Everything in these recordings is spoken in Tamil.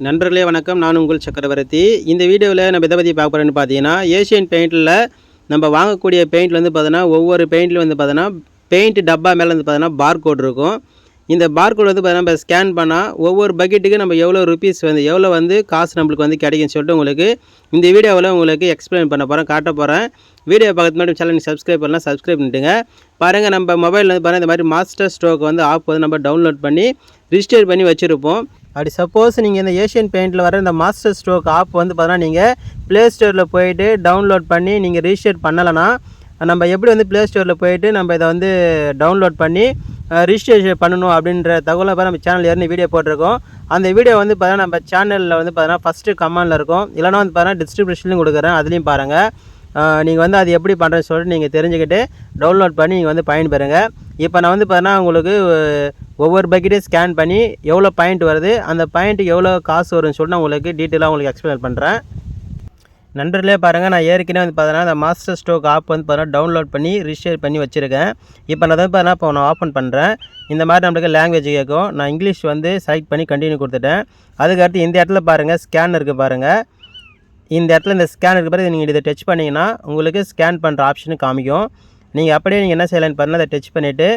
நண்பர்களே வணக்கம். நான் உங்கள் சக்கரவர்த்தி. இந்த வீடியோவில் நம்ம எதை பற்றி பார்க்க போகிறேன்னு பார்த்தீங்கன்னா ஏஷியன் பெயிண்டில் நம்ம வாங்கக்கூடிய பெயிண்டில் வந்து பார்த்தோன்னா ஒவ்வொரு பெயிண்ட்லையும் வந்து பார்த்தோன்னா பெயிண்ட் டப்பா மேலே வந்து பார்த்தோன்னா பார் கோட் இருக்கும். இந்த பார் கோட் வந்து பார்த்தீங்கன்னா நம்ம ஸ்கேன் பண்ணால் ஒவ்வொரு பக்கெட்டுக்கு நம்ம எவ்வளோ ருபீஸ் வந்து எவ்வளோ வந்து காசு நம்மளுக்கு வந்து கிடைக்கும்னு சொல்லிட்டு உங்களுக்கு இந்த வீடியோவில் உங்களுக்கு எக்ஸ்பிளைன் பண்ண போகிறேன் காட்ட போகிறேன் வீடியோ பார்க்கறது மட்டும் சேனல் சப்ஸ்கிரைப் பண்ணலாம் சப்ஸ்கிரைப் பண்ணிட்டுங்க. பாருங்கள் நம்ம மொபைலில் வந்து பாருங்கள் இந்த மாதிரி மாஸ்டர் ஸ்ட்ரோக் வந்து ஆப் வந்து நம்ம டவுன்லோட் பண்ணி ரிஜிஸ்டர் பண்ணி வச்சுருப்போம். அப்படி சப்போஸ் நீங்கள் இந்த ஏஷியன் பெயிண்டில் வர இந்த மாஸ்டர் ஸ்ட்ரோக் ஆப் வந்து பார்த்தீங்கன்னா நீங்கள் ப்ளே ஸ்டோரில் போயிட்டு டவுன்லோட் பண்ணி நீங்கள் ரிஜிஸ்டர் பண்ணலைன்னா நம்ம எப்படி வந்து ப்ளே ஸ்டோரில் போயிட்டு நம்ம இதை வந்து டவுன்லோட் பண்ணி ரிஜிஸ்ட்ரேஷன் பண்ணணும் அப்படின்ற தகவலை பார்த்து நம்ம சேனல் ஏறின வீடியோ போட்டிருக்கோம். அந்த வீடியோ வந்து பார்த்தீங்கன்னா நம்ம சேனலில் வந்து பார்த்தீங்கன்னா ஃபஸ்ட்டு கமெண்டில் இருக்கும். இல்லைனா வந்து பார்த்தீங்கன்னா டிஸ்கிரிப்ஷன்லையும் கொடுக்குறேன் அதுலேயும் பாருங்கள் நீங்கள் வந்து அது எப்படி பண்ணுறேன்னு சொல்லிட்டு நீங்கள் தெரிஞ்சுக்கிட்டு டவுன்லோட் பண்ணி நீங்கள் வந்து பயன்பெறுங்க. இப்போ நான் வந்து பார்த்தீங்கன்னா உங்களுக்கு ஒவ்வொரு பக்கெட்டையும் ஸ்கேன் பண்ணி எவ்வளோ பாயிண்ட் வருது அந்த பாயிண்ட்டுக்கு எவ்வளோ காசு வரும்னு சொல்லிட்டு நான் உங்களுக்கு டீட்டெயிலாக உங்களுக்கு எக்ஸ்பிளைன் பண்ணுறேன் நண்பர்களே பாருங்கள் நான் ஏற்கனவே வந்து பார்த்தீங்கன்னா அந்த மாஸ்டர் ஸ்டோக் ஆப் வந்து பார்த்தீங்கன்னா டவுன்லோட் பண்ணி ரிஜிஸ்டர் பண்ணி வச்சுருக்கேன். இப்போ நான் வந்து பார்த்தீங்கன்னா இப்போ நான் ஓப்பன் பண்ணுறேன் இந்த மாதிரி நம்மளுக்கு லாங்குவேஜ் கேட்கும். நான் இங்கிலீஷ் வந்து செலக்ட் பண்ணி கண்டினியூ கொடுத்துட்டேன். அதுக்கடுத்து இந்த இடத்துல பாருங்கள் ஸ்கேன் இருக்குது பாருங்கள் இந்த இடத்துல இந்த ஸ்கேன் இருக்க பிறகு நீங்கள் இதை டச் பண்ணிங்கன்னா உங்களுக்கு ஸ்கேன் பண்ணுற ஆப்ஷனு காமிக்கும். நீங்கள் அப்படியே நீங்கள் என்ன செய்யலான்னு பாருங்கள் அதை டச் பண்ணிவிட்டு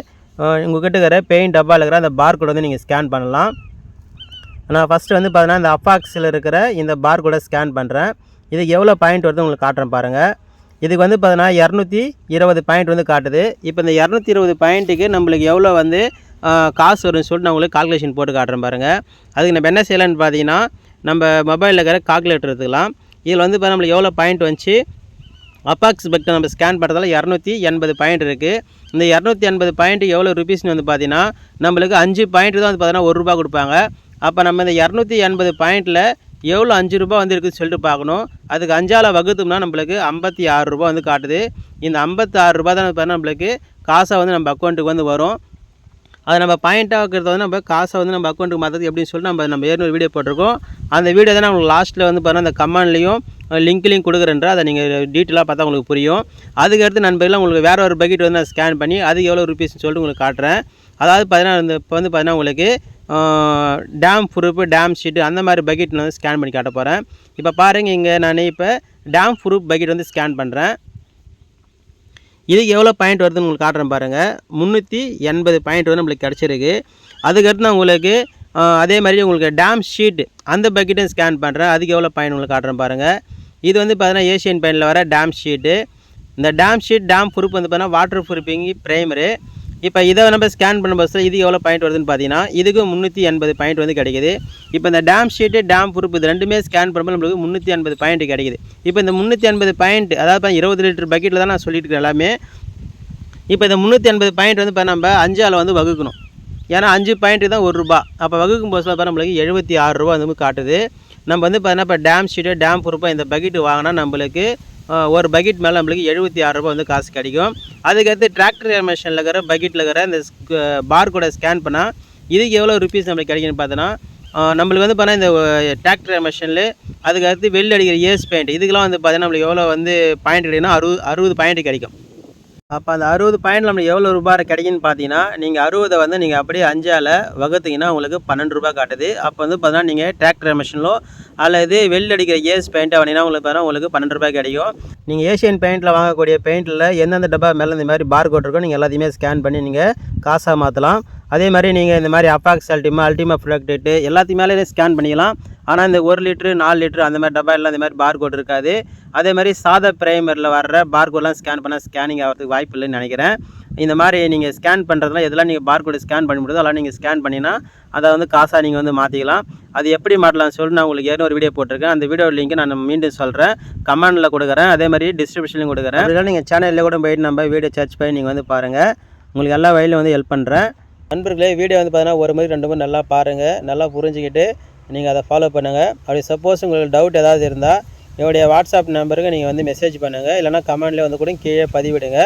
உங்கள்கிட்ட இருக்கிற பெயிண்ட் டப்பாவில் இருக்கிற அந்த பார் கோட் வந்து நீங்கள் ஸ்கேன் பண்ணலாம். நான் ஃபஸ்ட்டு வந்து பார்த்தீங்கன்னா இந்த அப்பாக்ஸில் இருக்கிற இந்த பார் கோடை ஸ்கேன் பண்ணுறேன் இதுக்கு எவ்வளோ பாயிண்ட் வருது உங்களுக்கு காட்டுறேன் பாருங்கள் இதுக்கு வந்து பார்த்தீங்கன்னா இரநூத்தி இருபது பாயிண்ட் வந்து காட்டுது. இப்போ இந்த இரநூத்தி இருபது பாயிண்ட்டுக்கு நம்மளுக்கு எவ்வளோ வந்து காசு வரும்னு சொல்லிட்டு நான் உங்களுக்கு கால்குலேஷன் போட்டு காட்டுறேன் பாருங்கள் அதுக்கு நம்ம என்ன செய்யலான்னு பார்த்தீங்கன்னா நம்ம மொபைலில் இருக்கிற கால்குலேட்டர் எடுத்துக்கலாம். இதில் வந்து இப்போ நம்மளுக்கு எவ்வளோ பாயிண்ட் வந்துச்சு? அப்பாக்ஸ் பக்ட் நம்ம ஸ்கேன் பண்ணுறதால இரநூத்தி எண்பது பாயிண்ட் இருக்குது இந்த இரநூத்தி எண்பது பாயிண்ட்டு எவ்வளோ ருபீஸ்னு வந்து பார்த்தீங்கன்னா நம்மளுக்கு அஞ்சு பாயிண்ட் தான் வந்து பார்த்தீங்கன்னா ஒரு ரூபா கொடுப்பாங்க. அப்போ நம்ம இந்த இரநூத்தி எண்பது பாயிண்ட்டில் எவ்வளோ அஞ்சு ரூபா வந்து இருக்குதுன்னு சொல்லிட்டு பார்க்கணும். அதுக்கு அஞ்சால் வகுத்தோம்னா நம்மளுக்கு ஐம்பத்தி ஆறு ரூபா வந்து காட்டுது. இந்த ஐம்பத்தி ஆறு ரூபா தான் பார்த்தீங்கன்னா நம்மளுக்கு காசாக வந்து நம்ம அக்கௌண்ட்டுக்கு வந்து வரும். அதை நம்ம பாயிண்ட்டாக வைக்கிறது வந்து நம்ம காசை வந்து நம்ம அக்கௌண்ட்டுக்கு மாற்றுறது எப்படின்னு சொல்லிட்டு நம்ம நம்ம ஏற்கனவே வீடியோ போட்டிருக்கோம். அந்த வீடியோ தான் உங்களுக்கு லாஸ்ட்டில் வந்து பாருங்கள் அந்த கமெண்ட்லேயும் லிங்க்லேயும் கொடுக்குறேன்ற அதை நீங்கள் டீட்டெயிலாக பார்த்தா உங்களுக்கு புரியும். அதுக்கடுத்து நண்பர்களாக உங்களுக்கு வேறு ஒரு பக்கெட் வந்து நான் ஸ்கேன் பண்ணி அது எவ்வளோ ருபீஸ்னு சொல்லிட்டு உங்களுக்கு காட்டுறேன். அதாவது பார்த்தீங்கன்னா இப்போ வந்து பார்த்தீங்கன்னா உங்களுக்கு டேம் ப்ரூஃப் டேம் ஷீட்டு அந்த மாதிரி பக்கெட் நான் வந்து ஸ்கேன் பண்ணி காட்ட போகிறேன் இப்போ பாருங்கள் இங்கே நான் இப்போ டேம் ப்ரூஃப் பக்கெட் வந்து ஸ்கேன் பண்ணுறேன் இதுக்கு எவ்வளோ பாயிண்ட் வருதுன்னு உங்களுக்கு காட்டுறேன் பாருங்கள் முந்நூற்றி எண்பது பாயிண்ட் வந்து நம்மளுக்கு கிடச்சிருக்கு. அதுக்கடுத்து நான் உங்களுக்கு அதே மாதிரி உங்களுக்கு டேம் ஷீட் அந்த பக்கெட்டும் ஸ்கேன் பண்ணுறேன் அதுக்கு எவ்வளோ பாயிண்ட் உங்களுக்கு காட்டுறேன் பாருங்கள் இது வந்து பார்த்தீங்கன்னா ஏஷியன் பெயிண்டில் வர டேம் ஷீட்டு இந்த டேம் ஷீட் டேம் ப்ரூஃப் வந்து பார்த்தீங்கன்னா வாட்டர் ப்ரூஃபிங் ப்ரைமரு இப்போ இதை நம்ம ஸ்கேன் பண்ண பஸ்ஸில் இது எவ்வளோ பாயிண்ட் வருதுன்னு பார்த்தீங்கன்னா இதுக்கு முந்நூற்றி எண்பது பாயிண்ட் வந்து கிடைக்குது. இப்போ இந்த டேம் ஷீட்டு டேம் ப்ரூஃப் இது ரெண்டுமே ஸ்கேன் பண்ணும்போது நம்மளுக்கு முந்நூற்றி எண்பது பாயிண்ட் கிடைக்குது. இப்போ இந்த முந்நூற்றி எண்பது பாயிண்ட் அதாவது இருபது லிட்டர் பக்கெட்டில் தான் நான் சொல்லிட்டு இருக்கேன் எல்லாமே. இப்போ இந்த முந்நூற்றி எண்பது பாயிண்ட் வந்து இப்போ நம்ம அஞ்சால் வந்து வகுக்கணும். ஏன்னா அஞ்சு பாயிண்ட்டு தான் ஒரு ரூபா. அப்போ வகுக்கும் போது பார்த்தா நம்மளுக்கு எழுபத்தி ஆறு ரூபா வந்து காட்டுது. நம்ம வந்து பார்த்தீங்கன்னா இப்போ டேம் ஷீட்டு டேம் ப்ரூஃபாக இந்த பக்கெட்டு வாங்கினா நம்மளுக்கு ஒரு பக்கெட் மேலே நம்மளுக்கு எழுபத்தி ஆறுரூபா வந்து காசு கிடைக்கும். அதுக்கடுத்து டிராக்டர் மிஷினில் இருக்கிற பக்கெட்டில் இருக்கிற இந்த பார் கூட ஸ்கேன் பண்ணால் இதுக்கு எவ்வளோ ருபீஸ் நம்மளுக்கு கிடைக்குன்னு பார்த்தோன்னா நம்மளுக்கு வந்து பார்த்தா இந்த டிராக்டர் மிஷினில் அதுக்கடுத்து வெளில அடிக்கிற ஏஸ் பாயிண்ட் இதுக்கெல்லாம் வந்து பார்த்தீங்கன்னா நம்மளுக்கு எவ்வளோ வந்து பாயிண்ட் கிடைக்குன்னா அறுபது அறுபது பாயிண்ட் கிடைக்கும். அப்போ அந்த அறுபது பாயிண்ட் நம்மளுக்கு எவ்வளோ ரூபாய் கிடைக்குன்னு பார்த்தீங்கன்னா நீங்கள் அறுபதை வந்து நீங்கள் அப்படியே அஞ்சால் வகுத்தீங்கன்னா உங்களுக்கு பன்னெண்டு ரூபாய் காட்டுது. அப்போ வந்து பார்த்தீங்கன்னா நீங்கள் டிராக்டர் மிஷினிலோ அல்லது வெளில அடிக்கிற ஏஸ் பெயிண்ட்டை வாங்கினா உங்களுக்கு பார்த்தீங்கன்னா உங்களுக்கு பன்னெண்டு ரூபாய் கிடைக்கும். நீங்கள் ஏஷியன் பெயிண்ட்டில் வாங்கக்கூடிய பெயிண்ட்டில் எந்தெந்த டப்பா மேலே இந்த மாதிரி பார் கோட் இருக்கோ நீங்கள் எல்லாத்தையுமே ஸ்கேன் பண்ணி நீங்கள் காசாக மாற்றலாம் அதே மாதிரி நீங்கள் இந்த மாதிரி அப்பாக்ஸ் அல்டிமா அல்டிமா ப்ரொடக்டேட்டு எல்லாத்தையும் மேலே ஸ்கேன் பண்ணிக்கலாம். ஆனால் இந்த ஒரு லிட்ரு நாலு லிட்ரு அந்த மாதிரி டப்பா எல்லாம் இந்த மாதிரி பார் கோட் இருக்காது. அதே மாதிரி சாதா பிரைமரில் வர்ற பார்கோடெலாம் ஸ்கேன் பண்ணால் ஸ்கேனிங் ஆகிறதுக்கு வாய்ப்பு இல்லைன்னு நினைக்கிறேன். இந்த மாதிரி நீங்கள் ஸ்கேன் பண்ணுறதுலாம் எதெல்லாம் நீங்கள் பார் கோடு ஸ்கேன் பண்ணி முடியுதோ அதெல்லாம் நீங்கள் ஸ்கேன் பண்ணினா அதை வந்து காசாக நீங்கள் வந்து மாற்றிக்கலாம் அது எப்படி மாட்டலாம்னு சொல்லி நான் உங்களுக்கு ஏற்கனவே ஒரு வீடியோ போட்டிருக்கேன். அந்த வீடியோ லிங்க் நான் மீண்டும் சொல்கிறேன் கமெண்டில் கொடுக்குறேன். அதே மாதிரி டிஸ்கிரிப்ஷன்லையும் கொடுக்குறேன். அதெல்லாம் நீங்கள் சேனலில் கூட போயிட்டு நம்ம வீடியோ சர்ச் பண்ணி நீங்கள் வந்து பாருங்கள் உங்களுக்கு எல்லா வழியிலும் வந்து ஹெல்ப் பண்ணுறேன் நண்பர்களே வீடியோ வந்து பார்த்தீங்கன்னா ஒரு மாதிரி ரெண்டு மாதிரி நல்லா பாருங்கள் நல்லா புரிஞ்சுக்கிட்டு நீங்கள் அதை ஃபாலோ பண்ணுங்கள் அப்படி சப்போஸ் உங்களுக்கு டவுட் ஏதாவது இருந்தால் என்னுடைய வாட்ஸ்அப் நம்பருக்கு நீங்கள் வந்து மெசேஜ் பண்ணுங்கள் இல்லைனா கமெண்ட்லேயே வந்து கூட கீழே பதிவிடுங்க.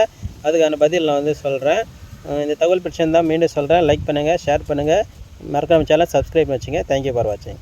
அதுக்கான பதில் நான் வந்து சொல்கிறேன் இந்த தகவல் பிரச்சனை தான் மீண்டும் சொல்கிறேன் லைக் பண்ணுங்கள் ஷேர் பண்ணுங்கள் மறக்காம சேனல் சப்ஸ்கிரைப் வச்சுங்க. தேங்க்யூ ஃபார் வாட்சிங்